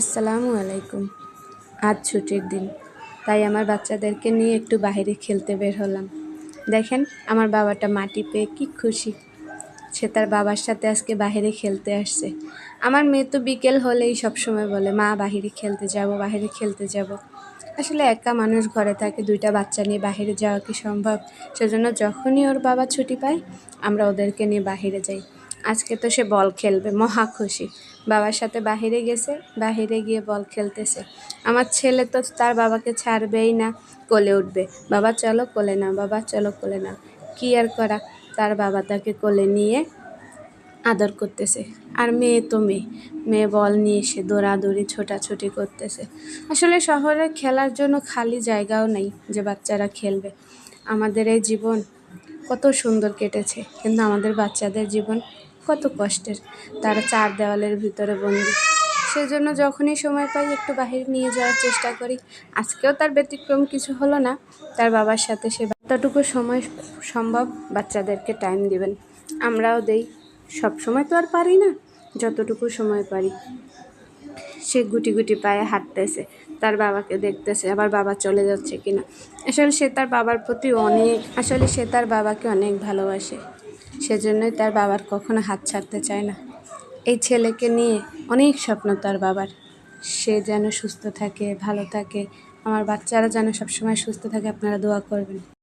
আসসালামু আলাইকুম। আজ ছুটির দিন, তাই আমার বাচ্চাদেরকে নিয়ে একটু বাইরে খেলতে বের হলাম। দেখেন, আমার বাবাটা মাটি পেয়ে কি খুশি। সে তার বাবার সাথে আজকে বাইরে খেলতে আসছে। আমার মেয়ে তো বিকেল হলেই সবসময় বলে, মা বাহিরে খেলতে যাব বাহিরে খেলতে যাব। আসলে একা মানুষ ঘরে থাকে, দুইটা বাচ্চা নিয়ে বাহিরে যাওয়া কি সম্ভব? সেজন্য যখনই ওর বাবা ছুটি পায়, আমরা ওদেরকে নিয়ে বাহিরে যাই। আজকে তো সে বল খেলবে, মহা খুশি। বাবার সাথে বাহিরে গেছে, বাহিরে গিয়ে বল খেলতেছে। আমার ছেলে তো তার বাবাকে ছাড়বেই না, কোলে উঠবে। বাবা, চলো কোলে নাও, বাবা, চলো কোলে নাও। কী আর করা? তার বাবা তাকে কোলে নিয়ে আদর করতেছে। আর মেয়ে তো মেয়ে। মেয়ে বল নিয়ে এসে দৌড়াদৌড়ি, ছোটাছুটি করতেছে। আসলে শহরে খেলার জন্য খালি জায়গাও নেই যে বাচ্চারা খেলবে। আমাদের এই জীবন কত সুন্দর কেটেছে। কিন্তু আমাদের বাচ্চাদের জীবন কত কষ্টের। তারা চার দেওয়ালের ভিতরে বন্দি। সেজন্য যখনই সময় পাই একটু বাহিরে নিয়ে যাওয়ার চেষ্টা করি। আজকেও তার ব্যতিক্রম কিছু হলো না। তার বাবার সাথে সে যতটুকু সময় সম্ভব বাচ্চাদেরকে টাইম দিবেন। আমরাও দেই। সব সময় তো আর পারি না। যতটুকু সময় পারি। সে গুটি গুটি পায়ে হাঁটতেছে। তার বাবাকে দেখতেছে, আবার বাবা চলে যাচ্ছে কিনা। আসলে সে তার বাবার প্রতি অনেক, আসলে সে তার বাবাকে অনেক ভালোবাসে। সেজন্যই তার বাবার কখনো হাত ছাড়তে চায় না। এই ছেলেকে নিয়ে অনেক স্বপ্ন তার বাবার। সে যেন সুস্থ থাকে, ভালো থাকে। আমার বাচ্চারা যেন সবসময় সুস্থ থাকে, আপনারা দোয়া করবেন।